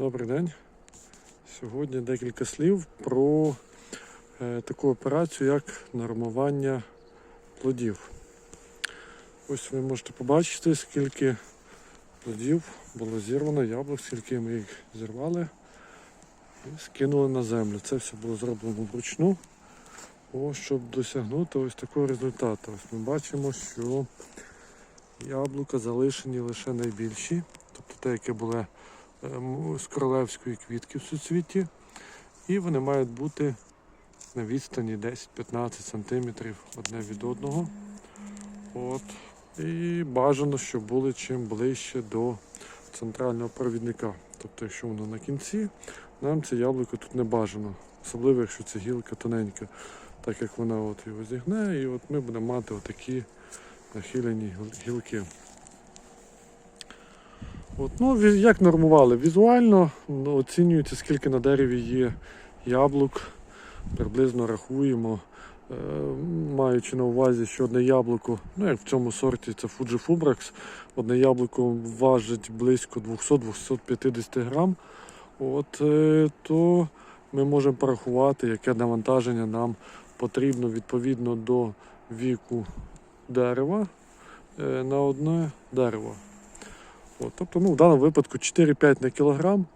Добрий день. Сьогодні декілька слів про е, таку операцію, як нормування плодів. Ось ви можете побачити, скільки плодів було зірвано, яблук, скільки ми їх зірвали і скинули на землю. Це все було зроблено вручну, О, щоб досягнути ось такого результату. Ось ми бачимо, що яблука залишені лише найбільші, тобто те, яке були ем, з королевської квітки в суцвіті. І вони мають бути на відстані 10-15 см одне від одного. От. І бажано, щоб були чим ближче до центрального провідника. Тобто, якщо воно на кінці, нам це яблуко тут не бажано. Особливо, якщо це гілка тоненька, так як вона от його зігне, і от ми будемо мати отакі нахилені гілки. От, ну, як нормували? Візуально оцінюється, скільки на дереві є яблук. Приблизно рахуємо, е, маючи на увазі, що одне яблуко, ну як в цьому сорті це Fuji Fubrax, одне яблуко важить близько 200-250 грам. От, е, то ми можемо порахувати, яке навантаження нам потрібно відповідно до віку дерева е, на одне дерево. От, тобто, ну, в даному випадку 4-5 на кілограм.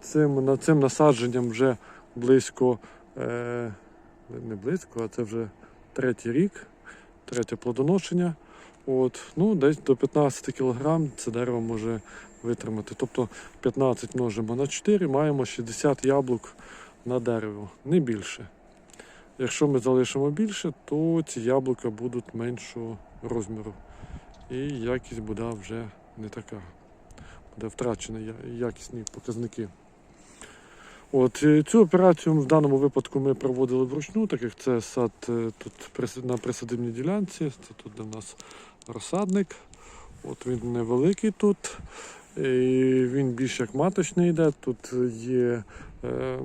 Цим, на цим насадженням вже близько, е, не близько, а це вже третій рік, третє плодоношення. От, ну, десь до 15 кілограм це дерево може витримати. Тобто 15 множимо на 4, маємо 60 яблук на дерево, не більше. Якщо ми залишимо більше, то ці яблука будуть меншого розміру. І якість буде вже не така. Буде втрачені якісні показники. От, цю операцію в даному випадку ми проводили вручну, так як це сад е, тут на присадибній ділянці. Це тут де в нас розсадник. От він невеликий тут. І він більш як маточний йде. Тут є е,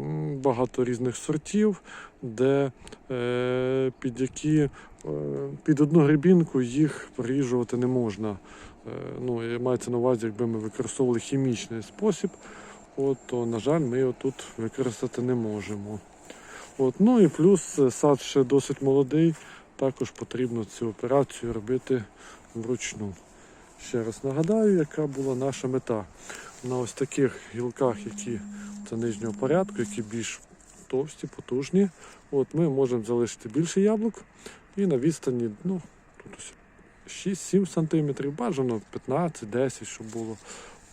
багато різних сортів, де е, під які е, під одну грибінку їх поріжувати не можна. Е, ну, мається на увазі, якби ми використовували хімічний спосіб, от, то, на жаль, ми його тут використати не можемо. От, ну і плюс е, сад ще досить молодий, також потрібно цю операцію робити вручну. Ще раз нагадаю, яка була наша мета. На ось таких гілках, які це нижнього порядку, які більш товсті, потужні. От ми можемо залишити більше яблук і на відстані, ну, тут ось 6-7 см, бажано 15-10, щоб було.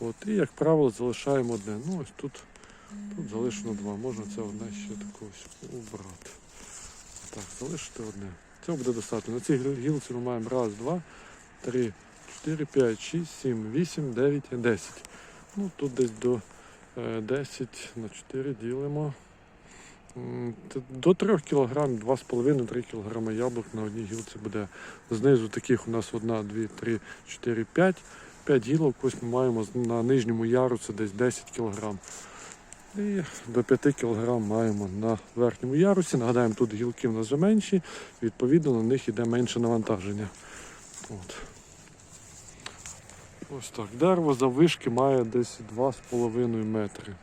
От, і, як правило, залишаємо одне. Ну, ось тут, тут залишено два. Можна це одне ще таке ось убрати. Так, залишити одне. Цього буде достатньо. На цій гілці ми маємо раз, два, три, 4, 5, 6, 7, 8, 9, 10. Ну, тут десь до е, 10 на 4 ділимо. До 3 кг, 2,5-3 кг яблук на одній гілці буде. Знизу таких у нас 1, 2, 3, 4, 5. 5 гілок ось ми маємо на нижньому ярусі десь 10 кг. І до 5 кг маємо на верхньому ярусі. Нагадаємо, тут гілки в нас вже менші, відповідно на них йде менше навантаження. От. Ось так. Дерево заввишки має десь 2,5 метри.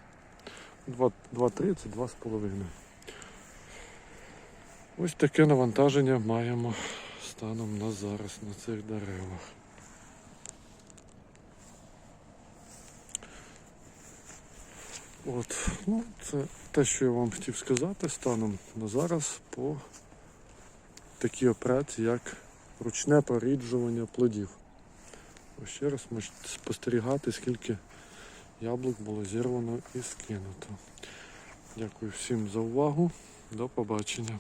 2,3 це 2,5. Ось таке навантаження маємо станом на зараз на цих деревах. От, ну, це те, що я вам хотів сказати станом на зараз по такій операції, як ручне проріджування плодів. Ось ще раз можете спостерігати, скільки яблук було зірвано і скинуто. Дякую всім за увагу. До побачення.